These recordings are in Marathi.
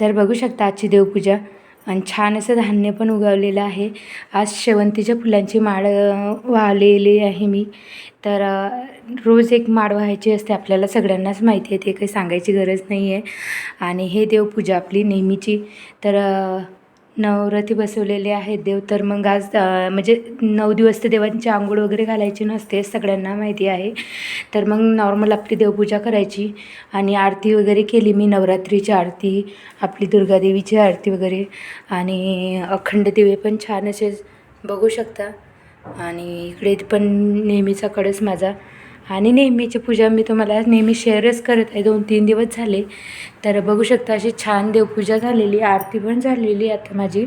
तर बघू शकता आजची देवपूजा. आणि छान असं धान्य पण उगवलेलं आहे. आज शेवंतीच्या फुलांची माळ वाहलेली आहे मी. तर रोज एक माळ व्हायची असते आपल्याला सगळ्यांनाच माहिती आहे ते काही सांगायची गरज नाही आहे आणि हे देवपूजा आपली नेहमीची. तर नवरथी बसवलेले आहेत देव तर मग आज म्हणजे नऊ दिवस तर देवांची आंघोळ वगैरे घालायची नसते सगळ्यांना माहिती आहे. तर मग नॉर्मल आपली देवपूजा करायची आणि आरती वगैरे केली मी नवरात्रीची आरती आपली दुर्गादेवीची आरती वगैरे आणि अखंड दिवे पण छान असे बघू शकता. आणि इकडे पण नेहमीचा कळस माझा. आणि नेहमीची पूजा मी तुम्हाला नेहमी शेअरच करत आहे. दोन तीन दिवस झाले. तर बघू शकता अशी छान देवपूजा झालेली आरती पण झालेली आता माझी.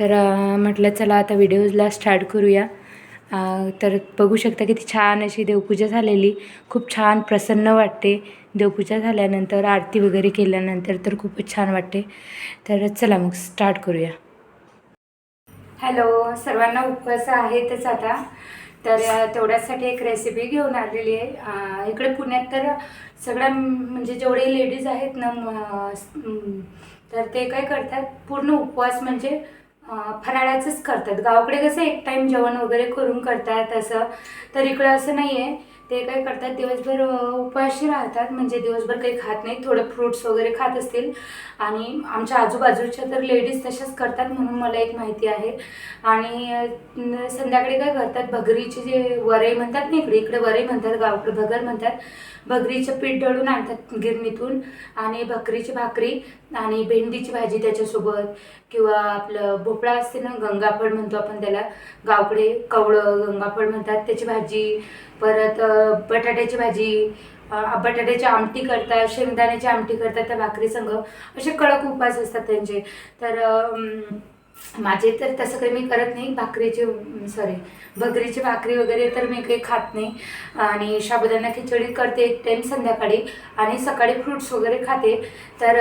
तर म्हटलं चला आता व्हिडिओजला स्टार्ट करूया. तर बघू शकता किती छान अशी देवपूजा झालेली. खूप छान प्रसन्न वाटते देवपूजा झाल्यानंतर आरती वगैरे केल्यानंतर तर खूपच छान वाटते. तर चला मग स्टार्ट करूया. हॅलो सर्वांना उपवास आहेतच आता. तर तेवढ्यासाठी एक रेसिपी घेऊन आलेली आहे. इकडे पुण्यात तर सगळ्या म्हणजे जेवढे लेडीज आहेत ना तर ते काय करतात पूर्ण उपवास म्हणजे फराळाचंच करतात. गावाकडे कसं एक टाईम जेवण वगैरे करून करतात असं. तर इकडं असं नाही आहे ते काय करतात दिवसभर उपाशी राहतात. म्हणजे दिवसभर काही खात नाही थोडं फ्रूट्स वगैरे खात असतील. आणि आमच्या आजूबाजूच्या तर लेडीज तशाच करतात म्हणून मला एक माहिती आहे. आणि संध्याकाळी काय करतात भगरीचे जे वरे म्हणतात ना इकडे इकडे वरे म्हणतात गावकडे भगर म्हणतात. भगरीचं पीठ दळून आणतात गिरणीतून. आणि भकरीची भाकरी आणि भेंडीची भाजी त्याच्यासोबत किंवा आपलं भोपळा असते ना गंगाफळ म्हणतो आपण त्याला गावकडे कवळं गंगाफळ म्हणतात त्याची भाजी परत बटाट्याची भाजी बटाट्याची आमटी करतात शेंगदाण्याची आमटी करतात त्या भाकरी संघ असे कडक उपास असतात त्यांचे. तर माझे तर तसं काही मी करत नाही. भाकरीचे सॉरी भगरीची भाकरी वगैरे तर मी काही खात नाही. आणि शाबुदाना खिचडी करते एक टाईम संध्याकाळी. आणि सकाळी फ्रूट्स वगैरे खाते. तर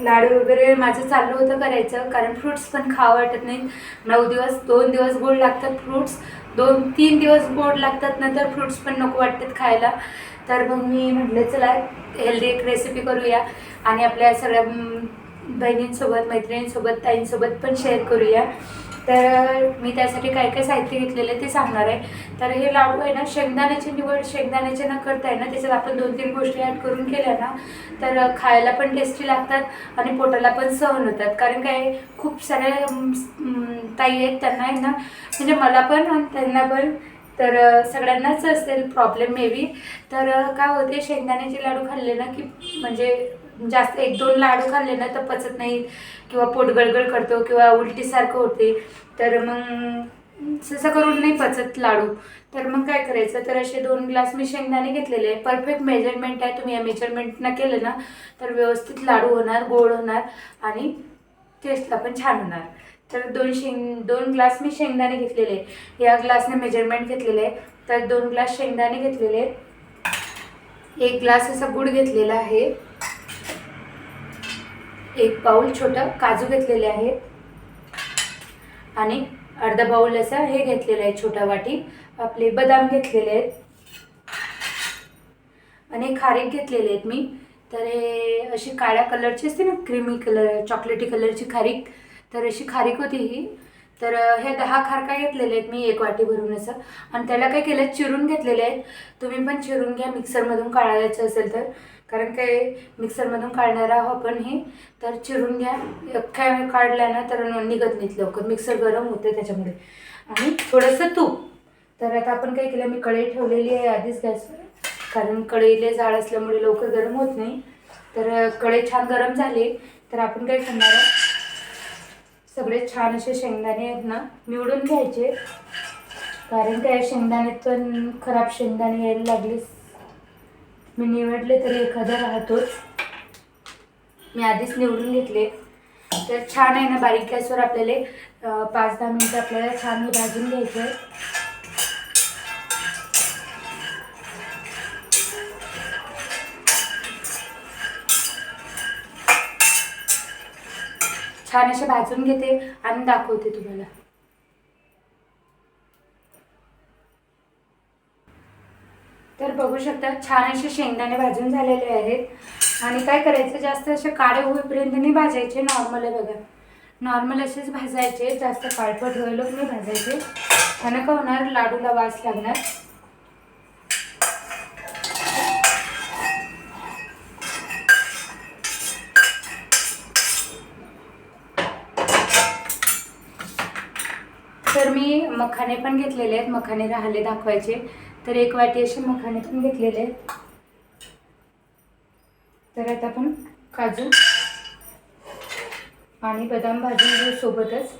लाडू वगैरे माझं चाललं होतं करायचं. कारण फ्रूट्स पण खावं वाटत नाही नऊ दिवस दोन दिवस गोड लागतात फ्रूट्स दोन तीन दिवस गोड लागतात. नंतर फ्रूट्स पण नको वाटतात खायला. तर मग मी म्हटलं चला हेल्दी एक रेसिपी करूया. आणि आपल्या सगळ्या बहिणींसोबत मैत्रिणींसोबत ताईंसोबत पण शेअर करूया. तर मी त्यासाठी काय काय साहित्य घेतलेलं ते सांगणार आहे. तर हे लाडू आहे ना शेंगदाण्याची निवड शेंगदाण्याचे न करता आहे ना त्याच्यात आपण दोन तीन गोष्टी ॲड करून केल्या ना तर खायला पण टेस्टी लागतात आणि पोटाला पण सहन होतात. कारण काय खूप साऱ्या ताई आहेत त्यांना आहे ना म्हणजे मला पण आणि त्यांना पण तर सगळ्यांनाच असेल प्रॉब्लेम मे बी तर काय होते शेंगदाण्याचे लाडू खाल्ले ना की म्हणजे जास्त एक दोन लाडू खाल्ले ना तर पचत नाही किंवा पोट गळगळ करतो किंवा उलटीसारखं होते. तर मग तसं करून नाही पचत लाडू. तर मग काय करायचं? तर असे दोन ग्लास मी शेंगदाणे घेतलेले. आहे परफेक्ट मेजरमेंट आहे. तुम्ही या मेजरमेंटनं केलं ना तर व्यवस्थित लाडू होणार गोड होणार आणि टेस्टला पण छान होणार. तर दोन शेंग दोन ग्लास मी शेंगदाणे घेतलेले. आहे या ग्लासने मेजरमेंट घेतलेले. आहे तर दोन ग्लास शेंगदाणे घेतलेले. एक ग्लास असा गुड घेतलेला आहे. एक बाउल छोटं काजू घेतलेले आहे. आणि अर्धा बाउल असा हे घेतलेलं आहे छोटा वाटी. आपले बदाम घेतलेले आहेत. आणि खारीक घेतलेले आहेत मी. तर हे अशी काळ्या कलरची असते ना क्रीमी कलर चॉकलेटी कलरची खारीक. तर अशी खारीक होती ही. तर हे दहा खारका घेतलेले आहेत मी एक वाटी भरून असं. आणि त्याला काय केलं चिरून घेतलेले आहेत. तुम्ही पण चिरून घ्या मिक्सरमधून काढायचं असेल तर. कारण काय मिक्सरमधून काढणार आहो आपण हे. तर चिरून घ्या. अख्ख्या काढल्या ना तर निघत नाहीत लवकर. मिक्सर गरम होते त्याच्यामुळे. आणि थोडंसं तूप. तर आता आपण काय केलं मी कढई ठेवलेली आहे आधीच गॅसवर. कारण कढईले जाळ असल्यामुळे लवकर गरम होत नाही. तर कढई छान गरम झाली. तर आपण काय करणार आहोत सगळे छान असे शेंगदाणे आहेत ना निवडून घ्यायचे. कारण त्या शेंगदाण्यात पण खराब शेंगदाणे यायला लागलेच मी निवडले तरी एखादा राहतोच. मी आधीच निवडून घेतले. तर छान आहे ना बारीक गॅसवर आपल्याला पाच दहा मिनटं आपल्याला छान भाजून घ्यायचं आहे छान असे भाजून घेते आणि दाखवते तुम्हाला. तर बघू शकता छान असे शेंगदाणे भाजून झालेले आहेत. आणि काय करायचं जास्त असे काळे होईपर्यंत नाही भाजायचे नॉर्मल आहे बघा. नॉर्मल असेच भाजायचे जास्त काळपट होईल नाही भाजायचे. त्यानं का होणार? लाडूला वास लागणार. तर मी मखाने पण घेतलेले आहेत मखाने राहिले दाखवायचे तर एक वाटी असे मखाने पण घेतलेले आहेत. तर आता आपण काजू आणि बदाम भाजून घेऊ सोबतच.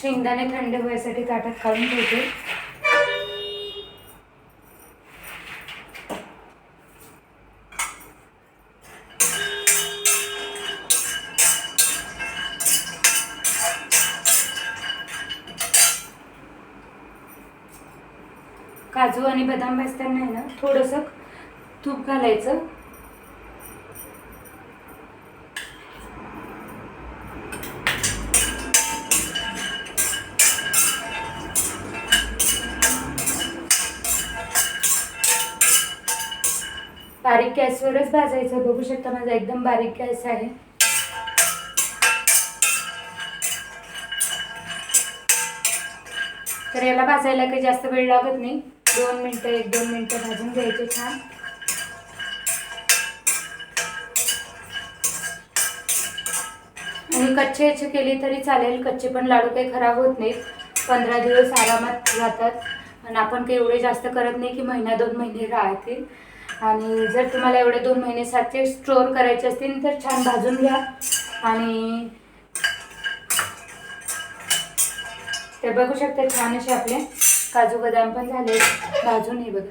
शेंगदाणे थंड व्हायसाठी ताटात काढून ठेवते. बदाम भाजताना आहे ना थोडंसं तूप घालायचं. बारीक गॅसवरच भाजायचं. बघू शकता माझा एकदम बारीक गॅस आहे. तर याला भाजायला काही जास्त वेळ लागत नाही. दोन मिनटं एक दोन मिनटं भाजून घ्यायचे छान. आणि कच्चे याचे केले तरी चालेल कच्चे पण लाडू काही खराब होत नाहीत. पंधरा दिवस आरामात जातात आणि आपण काही एवढे जास्त करत नाही की महिना दोन महिने राहतील. आणि जर तुम्हाला एवढे दोन महिने सारखे स्टोअर करायचे असतील तर छान भाजून घ्या. आणि ते बघू शकता छान असे आपले काजू बदाम पण झाले भाजून हे बघा.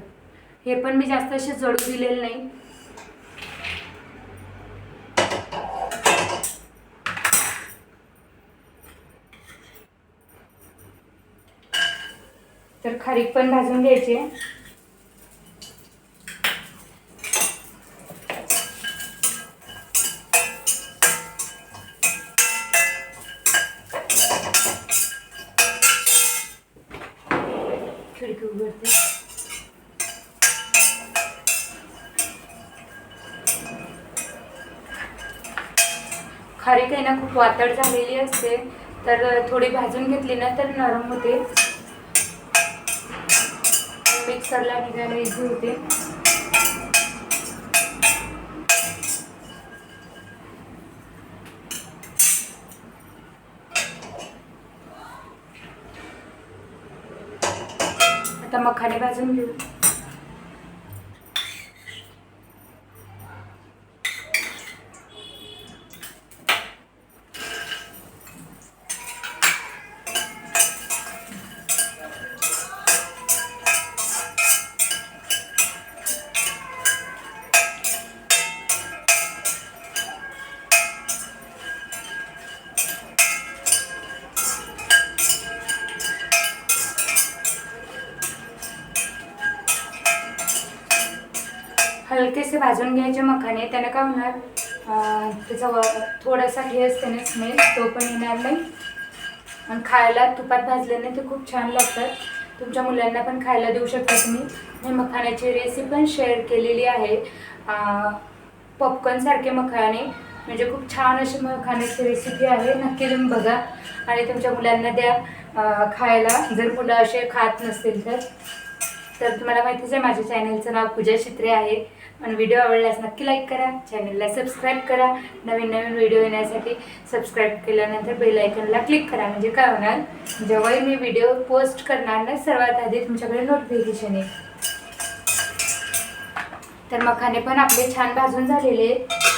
हे पण मी जास्त असे जळू दिलेले नाही. तर खारीक पण भाजून घ्यायची. आहे खिडकी उघडते. खारीक आहे ना खूप वातड झालेली असते. तर थोडी भाजून घेतली ना तर नरम होते. मिक्सरला निघायला इझी होते आता मखाने भाजून घेऊ. भाजून घ्यायचे मखाने. त्यानं काय होणार? त्याचा थोडासा हे असते ना स्मेल तो पण येणार नाही. आणि खायला तुपात भाजल्याने ते खूप छान लागतात. तुमच्या मुलांना पण खायला देऊ शकता तुम्ही. मी मखाण्याची रेसिपी पण शेअर केलेली आहे. पॉपकॉर्नसारखे मखाणे. म्हणजे खूप छान अशी मखाण्याची रेसिपी आहे. नक्की तुम्ही बघा. आणि तुमच्या मुलांना द्या. खायला. जर मुलं असे खात नसतील तर. तर तुम्हाला माहितीच आहे माझ्या चॅनलचं नाव पूजा चित्रे आहे. आणि व्हिडिओ आवडल्यास नक्की लाईक करा. चॅनलला सबस्क्राईब करा. नवीन नवीन व्हिडिओ येण्यासाठी सबस्क्राईब केल्यानंतर बेल आयकनला क्लिक करा. म्हणजे काय होणार? जेव्हाही मी व्हिडिओ पोस्ट करणार ना सर्वात आधी तुमच्याकडे नोटिफिकेशन येईल. तर मखाने पण आपले छान भाजून झालेले आहेत.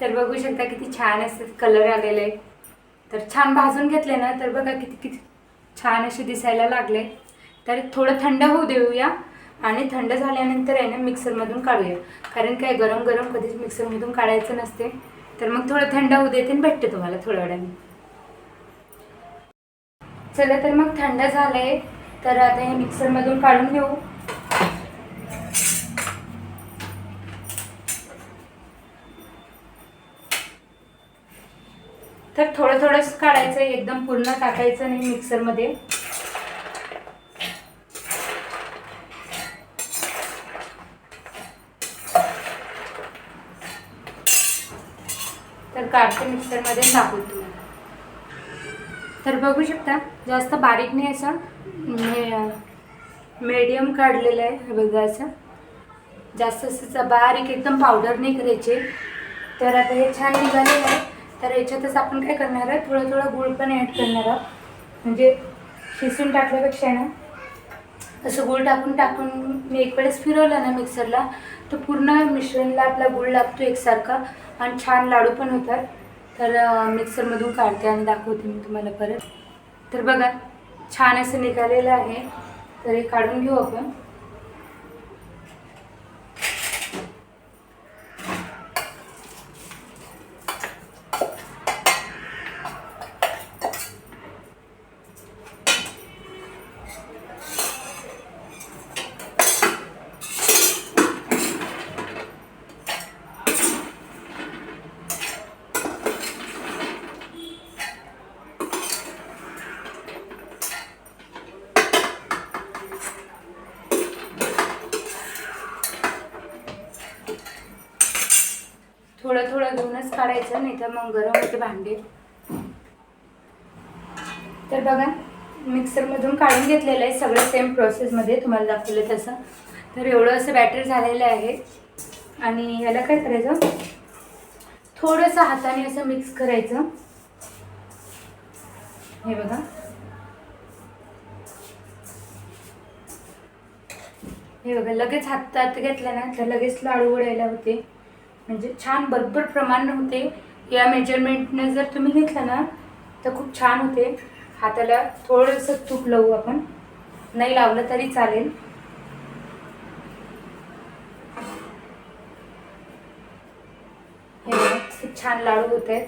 तर बघू शकता किती छान असे कलर आलेले. तर छान भाजून घेतले ना तर बघा किती किती छान असे दिसायला लागले. तर थोडं थंड होऊ देऊया आणि थंड झाल्यानंतर आहे ना मिक्सरमधून काढूया. कारण काय गरम गरम कधीच मिक्सरमधून काढायचं नसते. तर मग थोडं थंड होऊ देते आणि भेटते तुम्हाला थोड्या वेळाने. चला तर मग थंड झालंय. तर आता हे मिक्सरमधून काढून घेऊ. तर थोडं थोडंच काढायचं एकदम पूर्ण टाकायचं नाही मिक्सरमध्ये. तर काढते मिक्सरमध्ये टाकून तुम्ही तर बघू शकता जास्त बारीक नाही असं. मीडियम काढलेलं आहे हे बघा असं. जास्त असं बारीक एकदम पावडर नाही करायचे. तर आता हे छान निघालेलं आहे. तर याच्यातच आपण काय करणार आहे? थोडं थोडं गुळ पण ॲड करणार आहोत. म्हणजे शिसून टाकल्यापेक्षा ना असं गुळ टाकून टाकून मी एक वेळेस फिरवलं ना मिक्सरला तर पूर्ण मिश्रणला आपला गुळ लागतो एकसारखा आणि छान लाडू पण होतात. तर मिक्सरमधून काढते आणि दाखवते मी तुम्हाला परत. तर बघा छान असं निघालेलं आहे. तर हे काढून घेऊ आपण थोडं थोडं घेऊनच नाही तर मग गरम होते भांडे. तर बघा मिक्सरमधून काढून घेतलेलं आहे सगळं सेम प्रोसेसमध्ये तुम्हाला दाखवलं तसं. तर एवढं असं बॅटर झालेलं आहे. आणि याला काय करायचं? थोडंसं हाताने असं मिक्स करायचं. हे बघा. हे बघा लगेच हातात घेतलं ना तर लगेच लाडू उडायला होते. म्हणजे छान भरपूर प्रमाण होते या मेजरमेंटने जर तुम्ही घेतलं ना तर खूप छान होते. हाताला थोडंसं तूप लावू आपण. नाही लावलं तरी चालेल. हे खूप छान लाडू होत आहेत.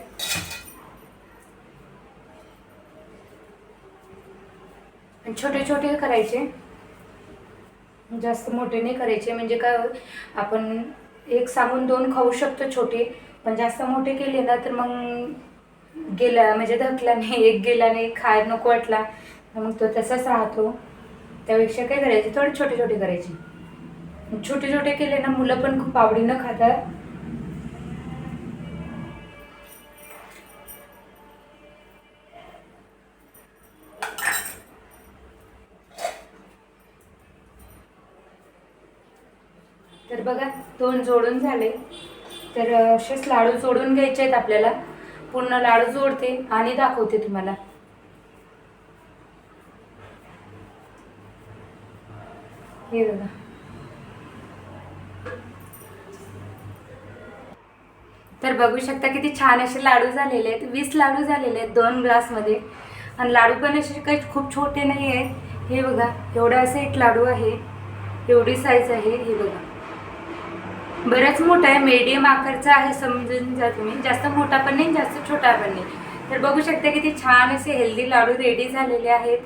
छोटे छोटे करायचे. जास्त मोठे नाही करायचे म्हणजे काय आपण एक सांगून दोन खाऊ शकतो छोटे. पण जास्त मोठे केले ना तर मग गेला म्हणजे धकल्याने एक गेल्याने खायला खाय नको वाटला. मग तो तसाच राहतो. त्यापेक्षा काय करायचे? थोडे छोटे छोटे करायचे. छोटे छोटे केले ना मुलं पण खूप आवडीनं खातात. तर बघा दोन जोडून झाले. तर असेच लाडू जोडून घ्यायचे आहेत आपल्याला. पूर्ण लाडू जोडते आणि दाखवते तुम्हाला. हे बघा. तर बघू शकता किती छान असे लाडू झालेले आहेत. वीस लाडू झालेले आहेत दोन ग्लासमध्ये. आणि लाडू पण असे काही खूप छोटे नाही आहेत. हे बघा एवढा असं एक लाडू आहे. एवढी साईज आहे हे बघा. बराच मोठा आहे मीडियम आकारचा आहे समजून जा तुम्ही. जास्त मोठा पण नाही जास्त छोटा पण नाही. तर बघू शकता किती छान असे हेल्दी लाडू रेडी झालेले आहेत.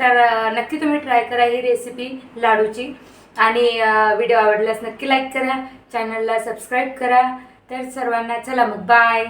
तर नक्की तुम्ही ट्राय करा ही रेसिपी लाडूची. आणि व्हिडिओ आवडल्यास नक्की लाईक करा. चॅनलला सबस्क्राईब करा. तर सर्वांना चला मग बाय